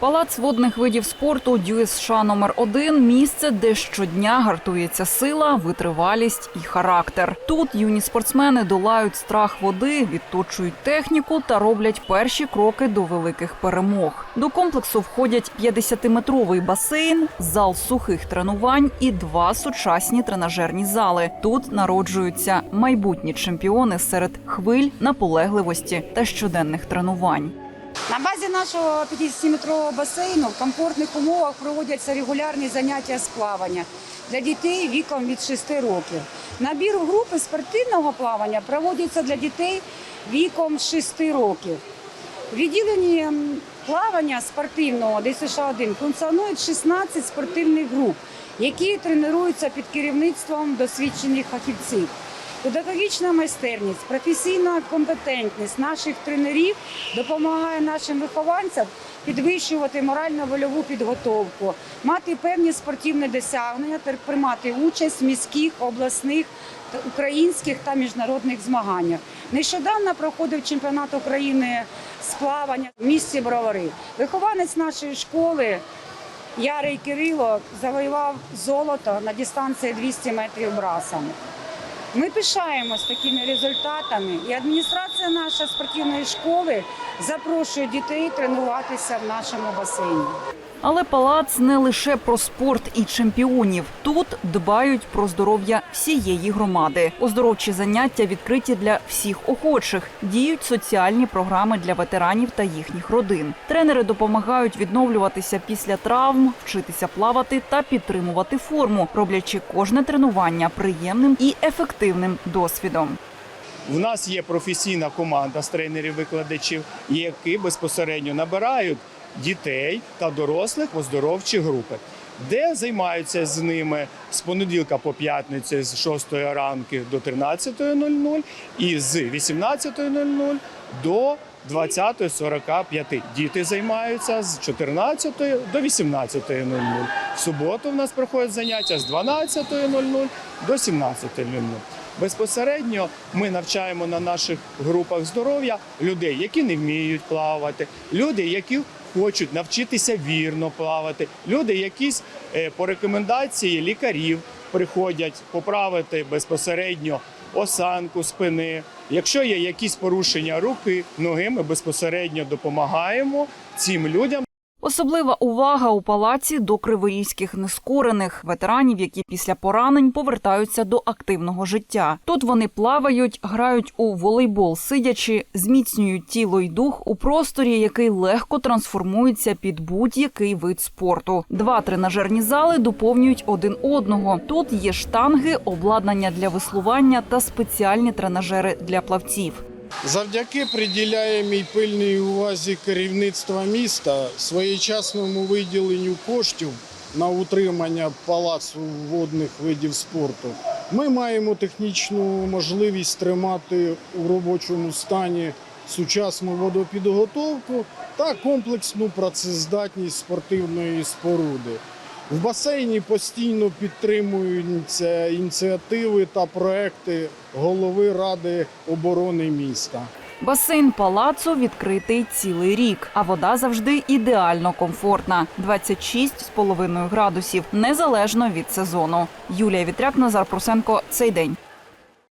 Палац водних видів спорту ДЮСШ номер 1 місце, де щодня гартується сила, витривалість і характер. Тут юні спортсмени долають страх води, відточують техніку та роблять перші кроки до великих перемог. До комплексу входять 50-метровий басейн, зал сухих тренувань і два сучасні тренажерні зали. Тут народжуються майбутні чемпіони серед хвиль, наполегливості та щоденних тренувань. На базі нашого 50-метрового басейну в комфортних умовах проводяться регулярні заняття з плавання для дітей віком від 6 років. Набір групи спортивного плавання проводиться для дітей віком 6 років. В відділенні плавання спортивного ДСШ-1 функціонують 16 спортивних груп, які тренуються під керівництвом досвідчених фахівців. Педагогічна майстерність, професійна компетентність наших тренерів допомагає нашим вихованцям підвищувати морально-вольову підготовку, мати певні спортивні досягнення та приймати участь в міських, обласних, українських та міжнародних змаганнях. Нещодавно проходив чемпіонат України з плавання в місті Бровари. Вихованець нашої школи Ярий Кирило завоював золото на дистанції 200 метрів брасом. Ми пишаємось такими результатами, і адміністрація нашої спортивної школи запрошує дітей тренуватися в нашому басейні. Але палац не лише про спорт і чемпіонів. Тут дбають про здоров'я всієї громади. Оздоровчі заняття відкриті для всіх охочих. Діють соціальні програми для ветеранів та їхніх родин. Тренери допомагають відновлюватися після травм, вчитися плавати та підтримувати форму, роблячи кожне тренування приємним і ефективним досвідом. В нас є професійна команда з тренерів-викладачів, які безпосередньо набирають дітей та дорослих в оздоровчі групи, де займаються з ними з понеділка по п'ятницю з 6 ранку до 13.00 і з 18.00 до 20.45. Діти займаються з 14 до 18.00. В суботу в нас проходять заняття з 12.00 до 17.00. Безпосередньо ми навчаємо на наших групах здоров'я людей, які не вміють плавати, люди, які хочуть навчитися вірно плавати, люди, якісь е, по рекомендації лікарів приходять поправити безпосередньо осанку спини. Якщо є якісь порушення руки, ноги, ми безпосередньо допомагаємо цим людям. Особлива увага у палаці до криворізьких нескорених ветеранів, які після поранень повертаються до активного життя. Тут вони плавають, грають у волейбол, сидячи, зміцнюють тіло й дух у просторі, який легко трансформується під будь-який вид спорту. Два тренажерні зали доповнюють один одного. Тут є штанги, обладнання для веслування та спеціальні тренажери для плавців. Завдяки приділяємій пильній увазі керівництва міста своєчасному виділенню коштів на утримання палацу водних видів спорту. Ми маємо технічну можливість тримати у робочому стані сучасну водопідготовку та комплексну працездатність спортивної споруди. В басейні постійно підтримуються ініціативи та проекти голови Ради оборони міста. Басейн палацу відкритий цілий рік, а вода завжди ідеально комфортна 26,5 градусів, незалежно від сезону. Юлія Вітряк, Назар Прусенко. Цей день.